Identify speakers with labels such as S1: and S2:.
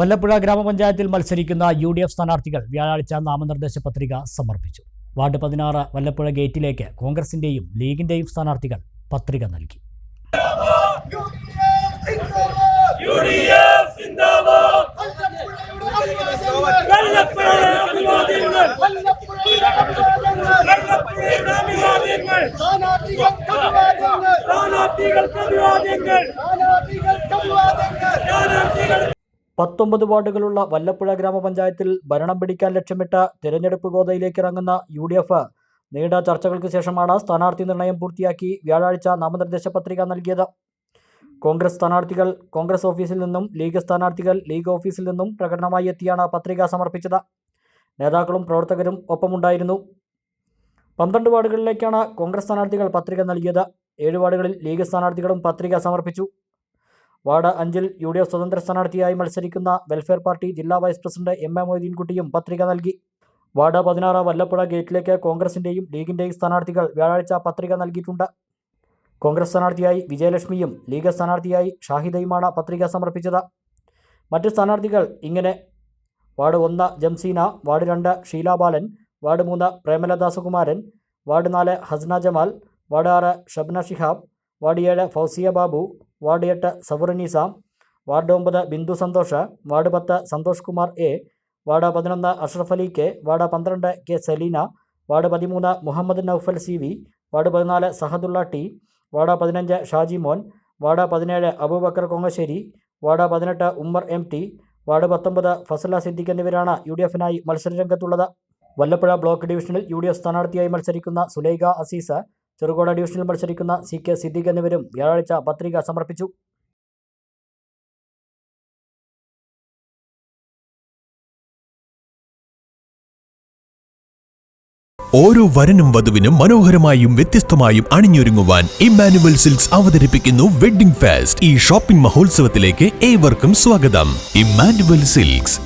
S1: വല്ലപ്പുഴ ഗ്രാമപഞ്ചായത്തിൽ മത്സരിക്കുന്ന U D F സ്ഥാനാർത്ഥികൾ വ്യാഴാഴ്ച നാമനിർദ്ദേശ പത്രിക സമർപ്പിച്ചു. വാർഡ് പതിനാറ് വല്ലപ്പുഴ ഗേറ്റിലേക്ക് കോൺഗ്രസിന്റെയും ലീഗിന്റെയും സ്ഥാനാർത്ഥികൾ പത്രിക നൽകി. പത്തൊമ്പത് വാർഡുകളുള്ള വല്ലപ്പുഴ ഗ്രാമപഞ്ചായത്തിൽ ഭരണം പിടിക്കാൻ ലക്ഷ്യമിട്ട് തിരഞ്ഞെടുപ്പ് ഗോതയിലേക്ക് ഇറങ്ങുന്ന യു ഡി എഫ് നീണ്ട ചർച്ചകൾക്ക് ശേഷമാണ് സ്ഥാനാർത്ഥി നിർണയം പൂർത്തിയാക്കി വ്യാഴാഴ്ച നാമനിർദ്ദേശ പത്രിക നൽകിയത്. കോൺഗ്രസ് സ്ഥാനാർത്ഥികൾ കോൺഗ്രസ് ഓഫീസിൽ നിന്നും ലീഗ് സ്ഥാനാർത്ഥികൾ ലീഗ് ഓഫീസിൽ നിന്നും പ്രകടനമായി എത്തിയാണ് പത്രിക സമർപ്പിച്ചത്. നേതാക്കളും പ്രവർത്തകരും ഒപ്പമുണ്ടായിരുന്നു. പന്ത്രണ്ട് വാർഡുകളിലേക്കാണ് കോൺഗ്രസ് സ്ഥാനാർത്ഥികൾ പത്രിക നൽകിയത്. ഏഴ് വാർഡുകളിൽ ലീഗ് സ്ഥാനാർത്ഥികളും പത്രിക സമർപ്പിച്ചു. വാർഡ് അഞ്ചിൽ യു ഡി എഫ് സ്വതന്ത്ര സ്ഥാനാർത്ഥിയായി മത്സരിക്കുന്ന വെൽഫെയർ പാർട്ടി ജില്ലാ വൈസ് പ്രസിഡന്റ് എം എ മൊയ്തീൻകുട്ടിയും പത്രിക നൽകി. വാർഡ് പതിനാറ് വല്ലപ്പുഴ ഗേറ്റിലേക്ക് കോൺഗ്രസിന്റെയും ലീഗിന്റെയും സ്ഥാനാർത്ഥികൾ വ്യാഴാഴ്ച പത്രിക നൽകിയിട്ടുണ്ട്. കോൺഗ്രസ് സ്ഥാനാർത്ഥിയായി വിജയലക്ഷ്മിയും ലീഗ് സ്ഥാനാർത്ഥിയായി ഷാഹിദയുമാണ് പത്രിക സമർപ്പിച്ചത്. മറ്റ് സ്ഥാനാർത്ഥികൾ ഇങ്ങനെ. വാർഡ് ഒന്ന് ജംസീന വാർഡ് രണ്ട് ഷീല ബാലൻ വാർഡ് മൂന്ന് പ്രേമലത സുകുമാരൻ വാർഡ് നാല് ഹസ്ന ജമാൽ വാർഡ് ആറ് ഷബ്ന ഷിഹാബ് വാർഡ് ഏഴ് ഫൗസിയ ബാബു വാർഡ് എട്ട് സഫുറനീസ വാർഡ് ഒമ്പത് ബിന്ദു സന്തോഷ് വാർഡ് പത്ത് സന്തോഷ് കുമാർ എ വാർഡ് പതിനൊന്ന് അഷ്റഫ് അലി കെ വാർഡ് പന്ത്രണ്ട് കെ സലീന വാർഡ് പതിമൂന്ന് Muhammad Noufal C V ward പതിനാല് സഹദുള്ള ടി വാർഡ് പതിനഞ്ച് ഷാജി മോൻ വാർഡ് പതിനേഴ് അബൂബക്കർ കൊങ്ങശ്ശേരി വാർഡ് പതിനെട്ട് ഉമ്മർ എം ടി വാർഡ് പത്തൊമ്പത് ഫസല സിദ്ദിഖ് എന്നിവരാണ് യു ഡി എഫിനായി മത്സരരംഗത്തുള്ളത്. വല്ലപ്പുഴ ബ്ലോക്ക് ഡിവിഷനിൽ യു ഡി എഫ് സ്ഥാനാർത്ഥിയായി മത്സരിക്കുന്ന സുലൈഖ അസീസ് ചെറുകോട ഡിവിഷനിൽ മത്സരിക്കുന്ന സി കെ സിദ്ദിഖ് എന്നിവരും വ്യാഴാഴ്ച പത്രിക സമർപ്പിച്ചു.
S2: ഓരോ വരനും വധുവിനും മനോഹരമായും വ്യത്യസ്തമായും അണിഞ്ഞൊരുങ്ങുവാൻ ഇമ്മാനുവൽ സിൽക്സ് അവതരിപ്പിക്കുന്നു വെഡ്ഡിംഗ് ഫാസ്റ്റ് ഈ ഷോപ്പിംഗ് മഹോത്സവത്തിലേക്ക് ഏവർക്കും സ്വാഗതം. ഇമ്മാനുവൽ സിൽക്സ്.